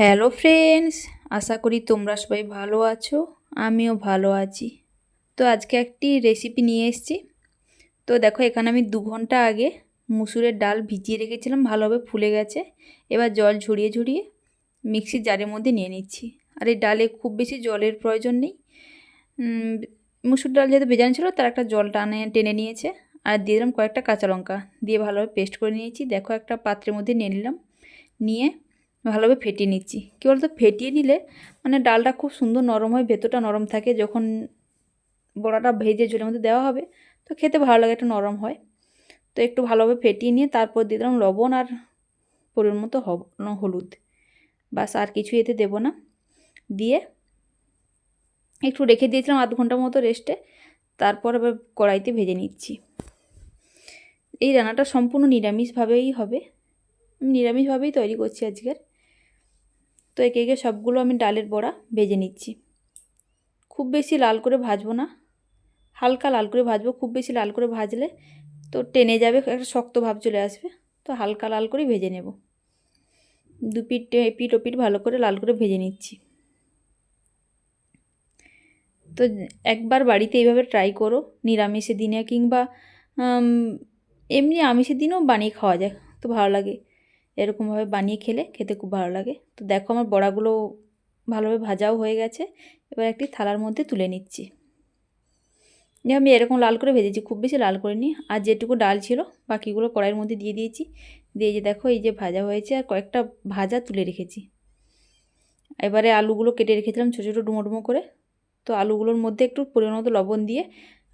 Hello friends আশা করি তোমরা সবাই ভালো আছো। আমিও ভালো আছি। তো আজকে একটি রেসিপি নিয়ে এসেছি। তো দেখো, এখানে আমি দু ঘণ্টা আগে মুসুরের ডাল ভিজিয়ে রেখেছিলাম, ভালোভাবে ফুলে গেছে। এবার জল ঝরিয়ে ঝরিয়ে মিক্সির জারের মধ্যে নিয়ে নিচ্ছি। আর এই ডালে খুব বেশি জলের প্রয়োজন নেই। মুসুর ডাল যেহেতু ভেজানো ছিল, তার একটা জল টানে, টেনে নিয়েছে। আর দিয়ে দিলাম কয়েকটা কাঁচা লঙ্কা। দিয়ে ভালোভাবে পেস্ট করে নিয়েছি। দেখো, একটা পাত্রের মধ্যে নিয়ে নিলাম। নিয়ে ভালোভাবে ফেটিয়ে নিচ্ছি। কী বলতো? ফেটিয়ে নিলে মানে ডালটা খুব সুন্দর নরম হয়, ভেতরটা নরম থাকে। যখন বড়াটা ভেজে ঝোলের মধ্যে দেওয়া হবে, তো খেতে ভালো লাগে, একটু নরম হয়। তো একটু ভালোভাবে ফেটিয়ে নিয়ে তারপর দিয়ে দিলাম লবণ আর পরিমাণ মতো হলুদ। বাস আর কিছু এতে দেবো না। দিয়ে একটু রেখে দিয়েছিলাম আধ ঘণ্টার মতো রেস্টে। তারপর আবার কড়াইতে ভেজে নিচ্ছি। এই রান্নাটা সম্পূর্ণ নিরামিষভাবেই হবে। আমি নিরামিষভাবেই তৈরি করছি আজকের। তো একে একে সবগুলো আমি ডালের বড়া ভেজে নিচ্ছি। খুব বেশি লাল করে ভাজবো না। হালকা লাল করে ভাজবো। খুব বেশি লাল করে ভাজলে তো টেনে যাবে, একটা শক্ত ভাব চলে আসবে। তো হালকা লাল করে ভেজে নেব। দু পিঠ পিঠ ভালো করে লাল করে ভেজে নিচ্ছি। তো একবার বাড়িতে এইভাবে ট্রাই করো, নিরামিষের দিনে কিংবা এমনি আমিষের দিনেও বানিয়ে খাওয়া যায়। তো ভালো লাগে। এরকমভাবে বানিয়ে খেলে খেতে খুব ভালো লাগে। তো দেখো আমার বড়াগুলো ভালোভাবে ভাজাও হয়ে গেছে। এবার একটি থালার মধ্যে তুলে নিচ্ছি। যে আমি এরকম লাল করে ভেজেছি, খুব বেশি লাল করে করিনি। আর যেটুকু ডাল ছিল, বাকিগুলো কড়াইয়ের মধ্যে দিয়ে দিয়েছি। দিয়ে যে দেখো এই যে ভাজা হয়েছে আর কয়েকটা ভাজা তুলে রেখেছি। এবারে আলুগুলো কেটে রেখেছিলাম ছোটো ছোটো ডুমো ডুমো করে। তো আলুগুলোর মধ্যে একটু পরিমাণ মতো লবণ দিয়ে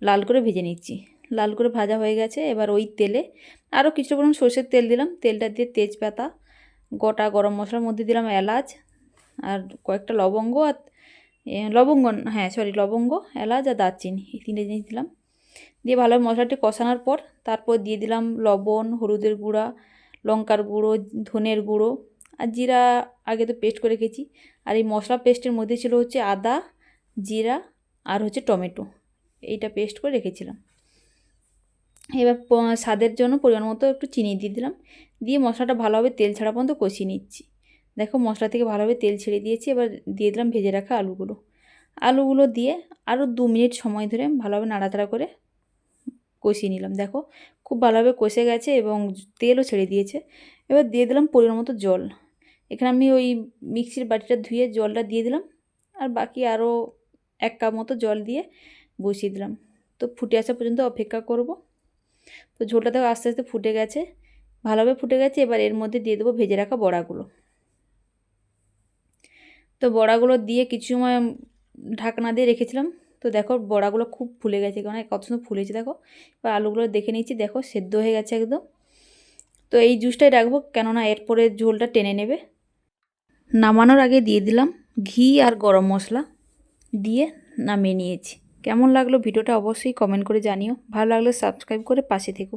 লাল করে ভেজে নিচ্ছি। লাল করে ভাজা হয়ে গেছে, এবার ওই তেলে আরও কিছু পরিমাণ সর্ষের তেল দিলাম, তেলটা দিয়ে তেজপাতা, গোটা গরম মশলার মধ্যে দিলাম এলাচ আর কয়েকটা লবঙ্গ আর লবঙ্গ হ্যাঁ সরি লবঙ্গ, এলাচ আর দারচিনি, এই তিনটে জিনিস দিলাম। দিয়ে ভালোভাবে মশলাটি কষানোর পর তারপর দিয়ে দিলাম লবণ, হলুদের গুঁড়া, লঙ্কার গুঁড়ো, ধনের গুঁড়ো আর জিরা আগে তো পেস্ট করে রেখেছি। আর এই মশলা পেস্টের মধ্যে ছিল হচ্ছে আদা, জিরা আর হচ্ছে টমেটো, এইটা পেস্ট করে রেখেছিলাম। এবার স্বাদের জন্য পরিমাণ মতো একটু চিনি দিয়ে দিলাম। দিয়ে মশলাটা ভালোভাবে তেল ছাড়া পর্যন্ত কষিয়ে নিচ্ছি। দেখো মশলা থেকে ভালোভাবে তেল ছেড়ে দিয়েছি। এবার দিয়ে দিলাম ভেজে রাখা আলুগুলো। আলুগুলো দিয়ে আরও দু মিনিট সময় ধরে ভালোভাবে নাড়াচাড়া করে কষিয়ে নিলাম। দেখো খুব ভালোভাবে কষে গেছে এবং তেলও ছেড়ে দিয়েছে। এবার দিয়ে দিলাম পরিমাণ মতো জল। এখানে আমি ওই মিক্সির বাটিটা ধুয়ে জলটা দিয়ে দিলাম। আর বাকি আরও এক কাপ মতো জল দিয়ে বসিয়ে দিলাম। তো ফুটে আসা পর্যন্ত অপেক্ষা করব। তো ঝোলটা দেখো আস্তে আস্তে ফুটে গেছে। ভালোভাবে ফুটে গেছে, এবার এর মধ্যে দিয়ে দেবো ভেজে রাখা বড়াগুলো। তো বড়াগুলো দিয়ে কিছু সময় ঢাকনা দিয়ে রেখেছিলাম। তো দেখো বড়াগুলো খুব ফুলে গেছে কারণ কত সুন্দর ফুলেছে দেখো। এবার আলুগুলো দেখে নিচ্ছি, দেখো সেদ্ধ হয়ে গেছে একদম। তো এই জুসটাই রাখব, কেননা এরপরে ঝোলটা টেনে নেবে। নামানোর আগে দিয়ে দিলাম ঘি আর গরম মশলা দিয়ে নামিয়ে নিয়েছি। কেমন লাগল ভিডিওটা অবশ্যই কমেন্ট করে জানিও। ভালো লাগলে সাবস্ক্রাইব করে পাশে থেকো।